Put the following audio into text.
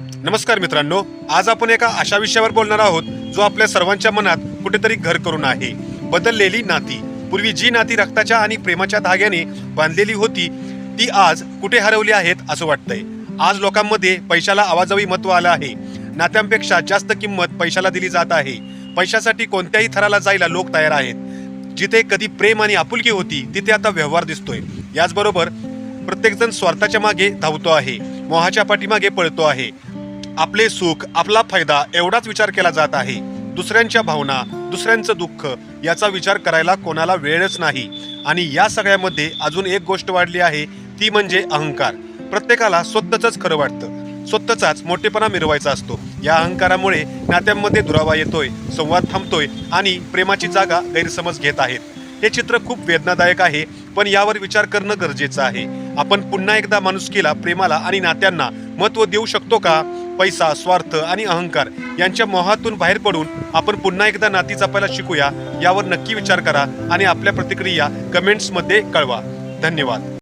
नमस्कार मित्रांनो आज आपण एका अशा विषयावर बोलणार आहोत जो आपल्या सर्वांच्या मनात कुठेतरी घर करून आहे. बदललेली नाती. पूर्वी जी नाती रक्ताच्या आणि प्रेमाच्या धाग्याने बांधलेली होती ती आज कुठे हरवली आहेत असं वाटतंय. आज लोकांमध्ये पैशाला आवाजावी महत्त्व आलं आहे. नात्यांपेक्षा जास्त किंमत पैशाला दिली जात आहे. पैशासाठी कोणत्याही थराला जायला लोक तयार आहेत. जिथे कधी प्रेम आणि आपुलकी होती तिथे आता व्यवहार दिसतोय. याचबरोबर प्रत्येकजण स्वार्थाच्या मागे धावतो आहे. मोहाच्या पाठीमागे पळतो आहे. आपले सुख आपला फायदा एवढाच विचार केला जात आहे. दुसऱ्यांच्या भावना दुसऱ्यांचं दुःख याचा विचार करायला कोणाला वेळच नाही. आणि या सगळ्यामध्ये अजून एक गोष्ट वाढली आहे ती म्हणजे अहंकार. प्रत्येकाला स्वतःच खरं वाटतं. स्वतःचाच मोठेपणा मिरवायचा असतो. या अहंकारामुळे नात्यांमध्ये दुरावा येतोय संवाद थांबतोय आणि प्रेमाची जागा गैरसमज घेत आहेत. हे चित्र खूप वेदनादायक आहे पण यावर विचार करणं गरजेचं आहे. आपण पुन्हा एकदा माणुसकीला प्रेमाला आणि नात्यांना महत्त्व देऊ शकतो का? पैसा स्वार्थ आणि अहंकार यांच्या मोहातून बाहेर पडून आपण पुन्हा एकदा नाती जपायला शिकूया यावर नक्की विचार करा आणि आपल्या प्रतिक्रिया कमेंट्समध्ये कळवा. धन्यवाद.